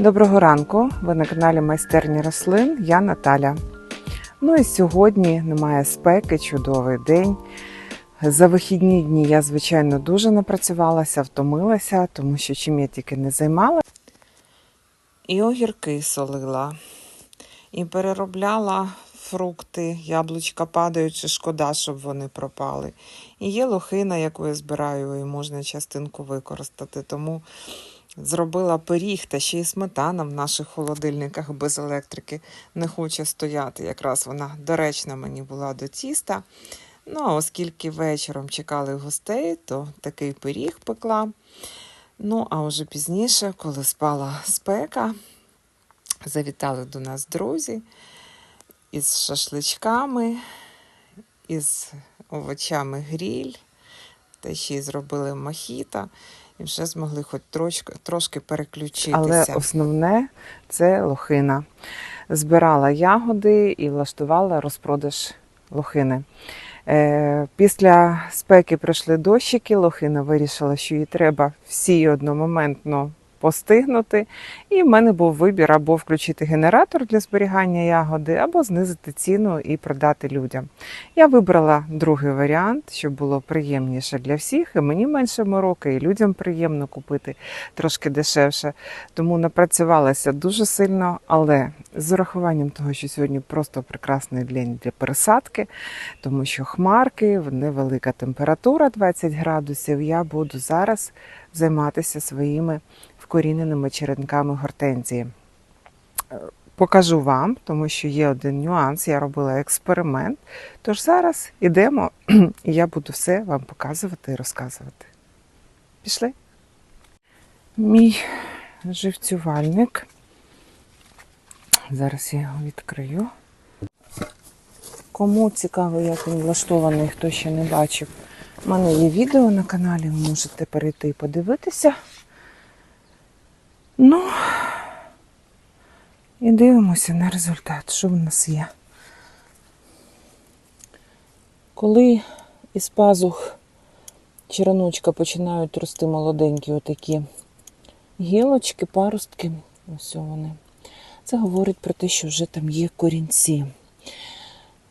Доброго ранку! Ви на каналі Майстерні рослин. Я Наталя. Ну і сьогодні немає спеки, чудовий день. За вихідні дні я, звичайно, дуже напрацювалася, втомилася, тому що чим я тільки не займала. І огірки солила, і переробляла фрукти, яблучка падаючи, шкода, щоб вони пропали. І є лохина, яку я збираю, і можна частинку використати. Тому зробила пиріг та ще й сметана в наших холодильниках без електрики не хоче стояти. Якраз вона доречна мені була до тіста. Ну, а оскільки вечором чекали гостей, то такий пиріг пекла. Ну, а вже пізніше, коли спала спека, завітали до нас друзі із шашличками, із овочами гріль, та ще й зробили мохіто, і вже змогли хоч трошки, трошки переключитися. Але основне це лохина. Збирала ягоди і влаштувала розпродаж лохини. Е, Після спеки пройшли дощики, лохина вирішила, що їй треба всі одномоментно постигнути. І в мене був вибір або включити генератор для зберігання ягоди, або знизити ціну і продати людям. Я вибрала другий варіант, щоб було приємніше для всіх, і мені менше мороки, і людям приємно купити трошки дешевше. Тому напрацювалася дуже сильно, але з урахуванням того, що сьогодні просто прекрасний день для пересадки, тому що хмарки, невелика температура 20 градусів. Я буду зараз займатися своїми вкоріненими черенками гортензії. Е, Покажу вам, тому що є один нюанс, я робила експеримент. Тож зараз йдемо, і я буду все вам показувати і розказувати. Пішли? Мій живцювальник. Зараз я його відкрию. Кому цікаво, як він влаштований, хто ще не бачив, у мене є відео на каналі, ви можете перейти і подивитися. Ну, і дивимося на результат, що в нас є. Коли із пазух череночка починають рости молоденькі отакі гілочки, паростки, ось вони. Це говорить про те, що вже там є корінці.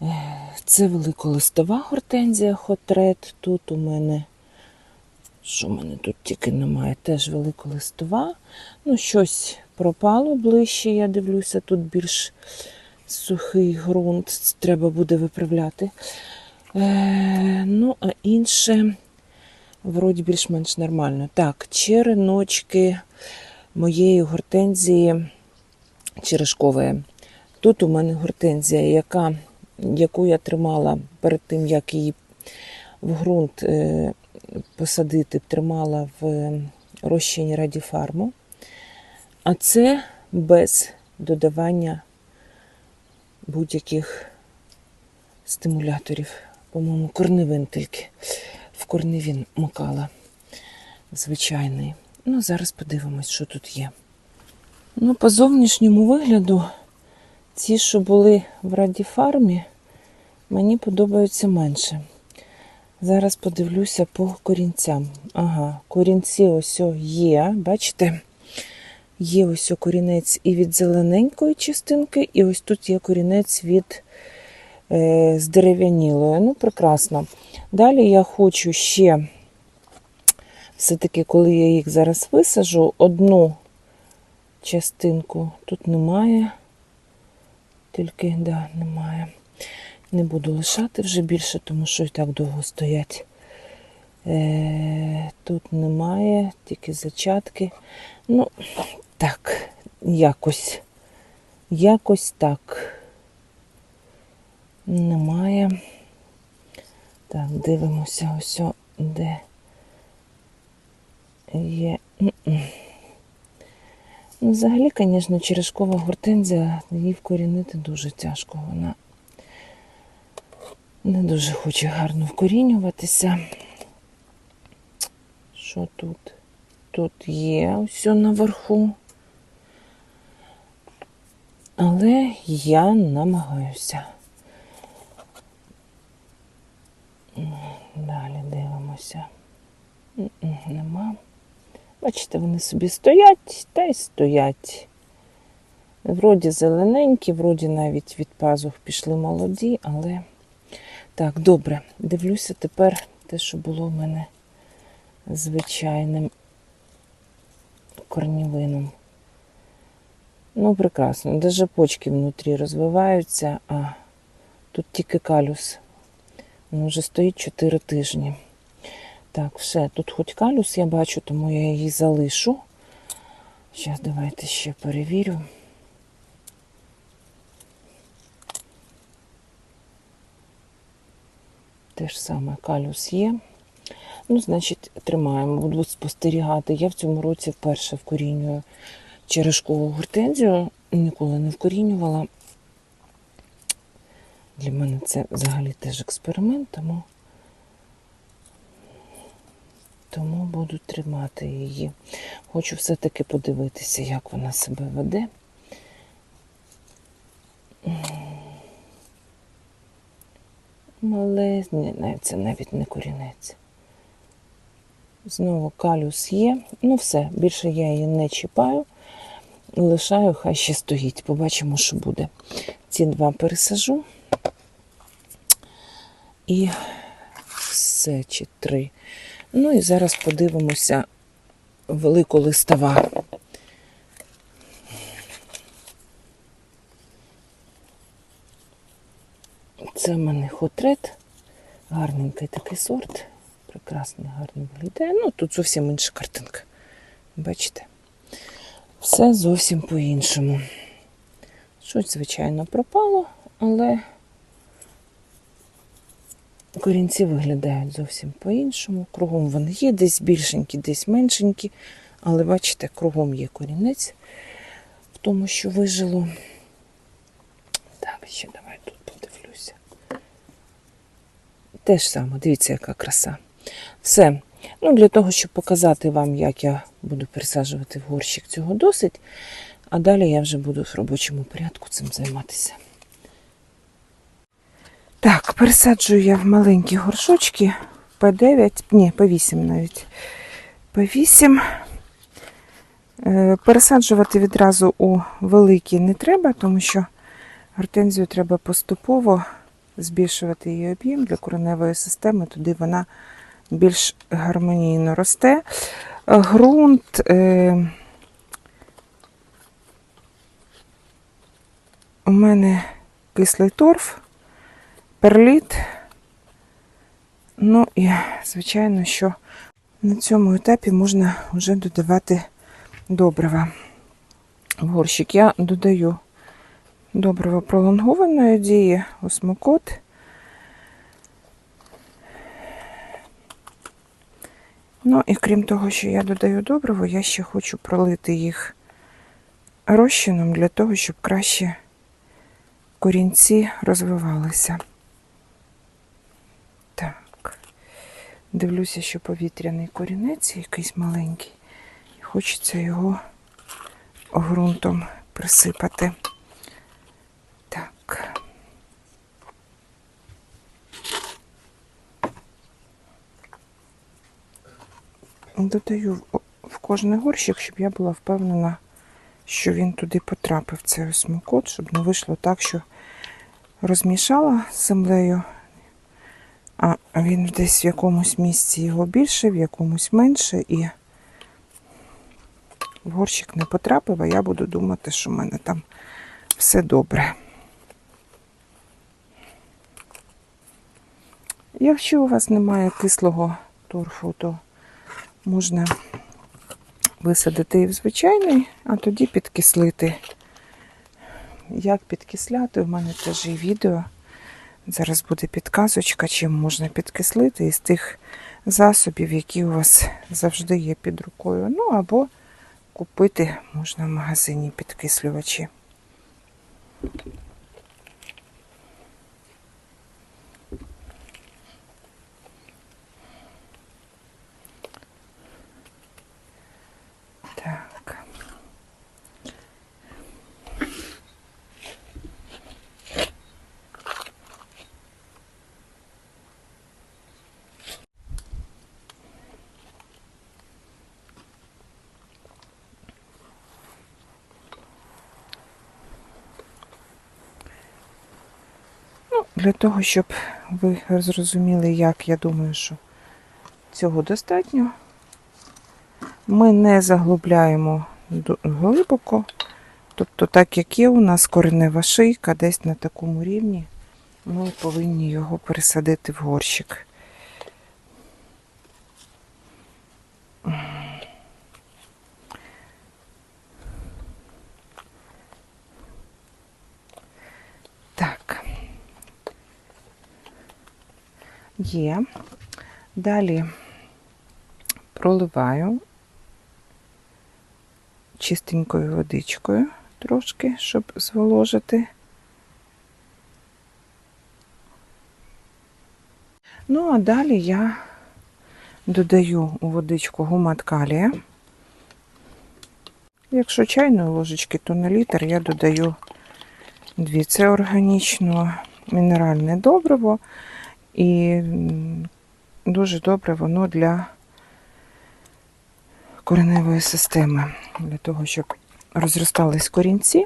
Е, Це великолистова гортензія хотрет. Тут у мене, що в мене тут тільки немає, теж великолистова. Ну, щось пропало ближче, я дивлюся, тут більш сухий ґрунт, треба буде виправляти. Е, ну, а інше, вроді більш-менш нормально. Так, череночки моєї гортензії черешкової. Тут у мене гортензія, яка, яку я тримала перед тим, як її в ґрунт е, посадити, тримала в розчині радіфарму. А це без додавання будь-яких стимуляторів. По-моєму, корневин тільки. В корневін макала звичайний. Ну, зараз подивимось, що тут є. Ну, по зовнішньому вигляду, ці, що були в радіфармі, мені подобаються менше. Зараз подивлюся по корінцям. Ага, корінці ось є, бачите? Є ось корінець і від зелененької частинки, і ось тут є корінець від е, здерев'янілої. Ну, прекрасно. Далі я хочу ще, все-таки, коли я їх зараз висажу, одну частинку тут немає. Тільки, да, немає. Не буду лишати вже більше, тому що і так довго стоять. Е, Тут немає, тільки зачатки. Ну, так, якось. Якось так. Немає. Так, дивимося ось, де є. Ну, Взагалі, звісно, черешкова гортензія, її вкорінити дуже тяжко. Вона не дуже хоче гарно вкорінюватися. Що тут? Тут є все наверху. Але я намагаюся. Далі дивимося. Нема. Бачите, вони собі стоять та й стоять. Вроді зелененькі, вроді навіть від пазух пішли молоді, але так, добре. Дивлюся тепер те, що було в мене звичайним корнівином. Ну, прекрасно. Даже почки внутрі розвиваються, а тут тільки калюс. Він вже стоїть 4 тижні. Так, все, тут хоч калюс я бачу, тому я її залишу. Зараз давайте ще перевірю. Те ж саме калюс є. Ну, значить, тримаємо, буду спостерігати. Я в цьому році вперше вкорінюю черешкову гортензію, ніколи не вкорінювала. Для мене це взагалі теж експеримент, тому, тому буду тримати її. Хочу все-таки подивитися, як вона себе веде. Але ні, це навіть не корінець. Знову калюс є. Ну все, більше я її не чіпаю. Лишаю, хай ще стоїть. Побачимо, що буде. Ці два пересажу. І все, чи три. Ну і зараз подивимося велику листова. Це в мене хотрет. Гарненький такий сорт. Прекрасний, гарний виглядає. Ну, тут зовсім інша картинка. Бачите? Все зовсім по-іншому. Щось, звичайно, пропало, але корінці виглядають зовсім по-іншому. Кругом вони є, десь більшенькі, десь меншенькі. Але бачите, кругом є корінець в тому, що вижило. Так, ще давай тут. Те ж саме, дивіться, яка краса. Все. Ну, для того, щоб показати вам, як я буду пересаджувати в горщик, цього досить. А далі я вже буду в робочому порядку цим займатися. Так, пересаджую я в маленькі горшочки П9, ні, П8 навіть. П8. Е, Пересаджувати відразу у великі не треба, тому що гортензію треба поступово збільшувати її об'єм для кореневої системи, туди вона більш гармонійно росте. Е, Ґрунт. Е, у мене кислий торф, перліт. Ну і, звичайно, що на цьому етапі можна вже додавати добрива. В горщик я додаю добриво пролонгованої дії, осмокот. Ну і крім того, що я додаю добриво, я ще хочу пролити їх розчином для того, щоб краще корінці розвивалися. Так. Дивлюся, що повітряний корінець якийсь маленький. І хочеться його ґрунтом присипати. Так. Додаю в- кожний горщик, щоб я була впевнена, що він туди потрапив, цей осмокот, щоб не вийшло так, що розмішала з землею, а він десь в якомусь місці його більше, в якомусь менше, і в горщик не потрапив, а я буду думати, що в мене там все добре. Якщо у вас немає кислого торфу, то можна висадити і в звичайний, а тоді підкислити. Як підкисляти, у мене теж є відео. Зараз буде підказочка, чим можна підкислити із тих засобів, які у вас завжди є під рукою. Ну або купити можна в магазині підкислювачі. Так. Для того, щоб ви зрозуміли, як я думаю, що цього достатньо. Ми не заглубляємо глибоко. Тобто, так як є у нас коренева шийка, десь на такому рівні, ми повинні його пересадити в горщик. Так. Є. Далі проливаю чистенькою водичкою трошки, щоб зволожити. Ну, а далі я додаю у водичку гумат калія. Якщо чайної ложечки, то на літр я додаю дві. Це органічно мінеральне добриво і дуже добре воно для кореневої системи, для того, щоб розростались корінці.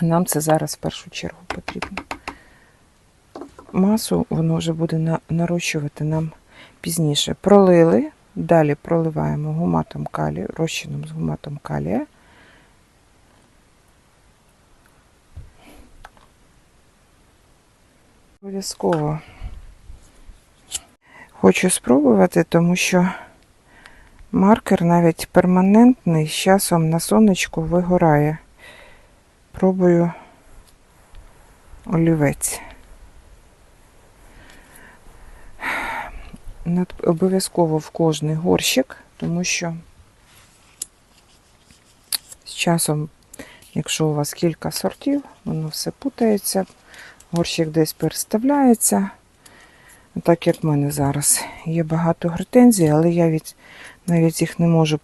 Нам це зараз в першу чергу потрібно. Масу воно вже буде на- нарощувати нам пізніше. Пролили, далі проливаємо гуматом калію, розчином з гуматом калія. Обов'язково хочу спробувати, тому що маркер навіть перманентний з часом на сонечку вигорає. Пробую олівець. Обов'язково в кожний горщик, тому що з часом, якщо у вас кілька сортів, воно все путається, горщик десь переставляється. Так як в мене зараз є багато гортензій, але я від, навіть їх не можу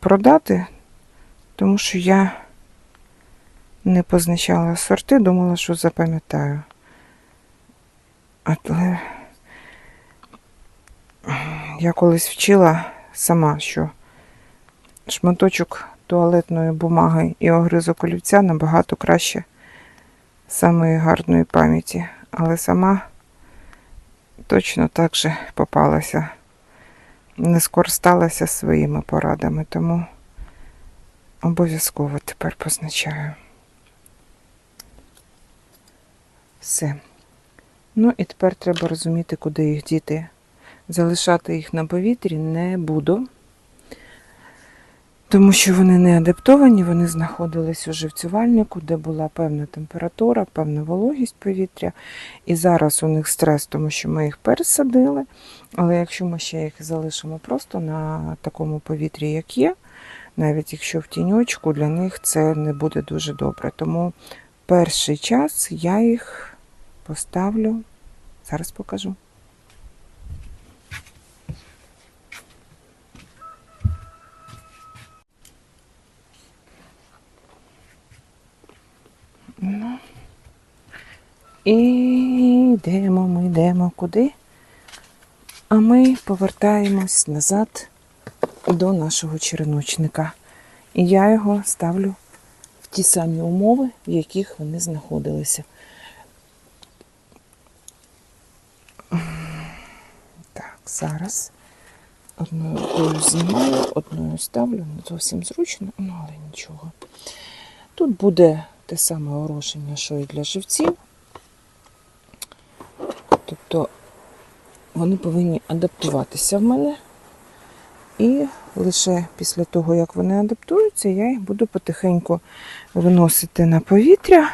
продати, тому що я не позначала сорти, думала, що запам'ятаю. Але я колись вчила сама, що шматочок туалетної бумаги і огризок олівця набагато краще самої гарної пам'яті. Але сама точно так же попалася, не скористалася своїми порадами, тому обов'язково тепер позначаю. Все. Ну і тепер треба розуміти, куди їх діти. Залишати їх на повітрі не буду, тому що вони не адаптовані, вони знаходились у живцювальнику, де була певна температура, певна вологість повітря. І зараз у них стрес, тому що ми їх пересадили. Але якщо ми ще їх залишимо просто на такому повітрі, як є, навіть якщо в тіньочку, для них це не буде дуже добре. Тому перший час я їх поставлю. Зараз покажу. І йдемо, ми йдемо куди? А ми повертаємось назад до нашого череночника. І я його ставлю в ті самі умови, в яких вони знаходилися. Так, зараз одною рукою знімаю, одною ставлю, не зовсім зручно, ну але нічого. Тут буде те саме орошення, що і для живців. Тобто вони повинні адаптуватися в мене. І лише після того, як вони адаптуються, я їх буду потихеньку виносити на повітря.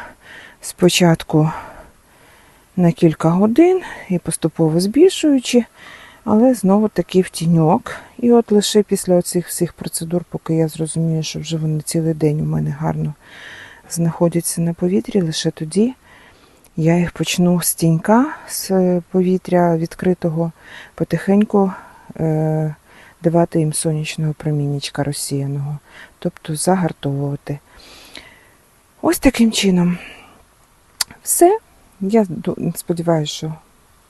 Спочатку на кілька годин і поступово збільшуючи, але знову таки в тіньок. І от лише після оцих всіх процедур, поки я зрозумію, що вже вони цілий день у мене гарно знаходяться на повітрі, лише тоді я їх почну з тінька, з повітря відкритого, потихеньку е, давати їм сонячного проміннячка розсіяного, тобто загартовувати. Ось таким чином. Все. Я сподіваюся, що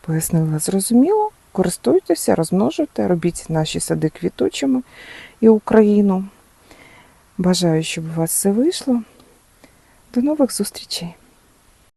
пояснила зрозуміло. Користуйтеся, розмножуйте, робіть наші сади квітучими і Україну. Бажаю, щоб у вас все вийшло. До нових зустрічей!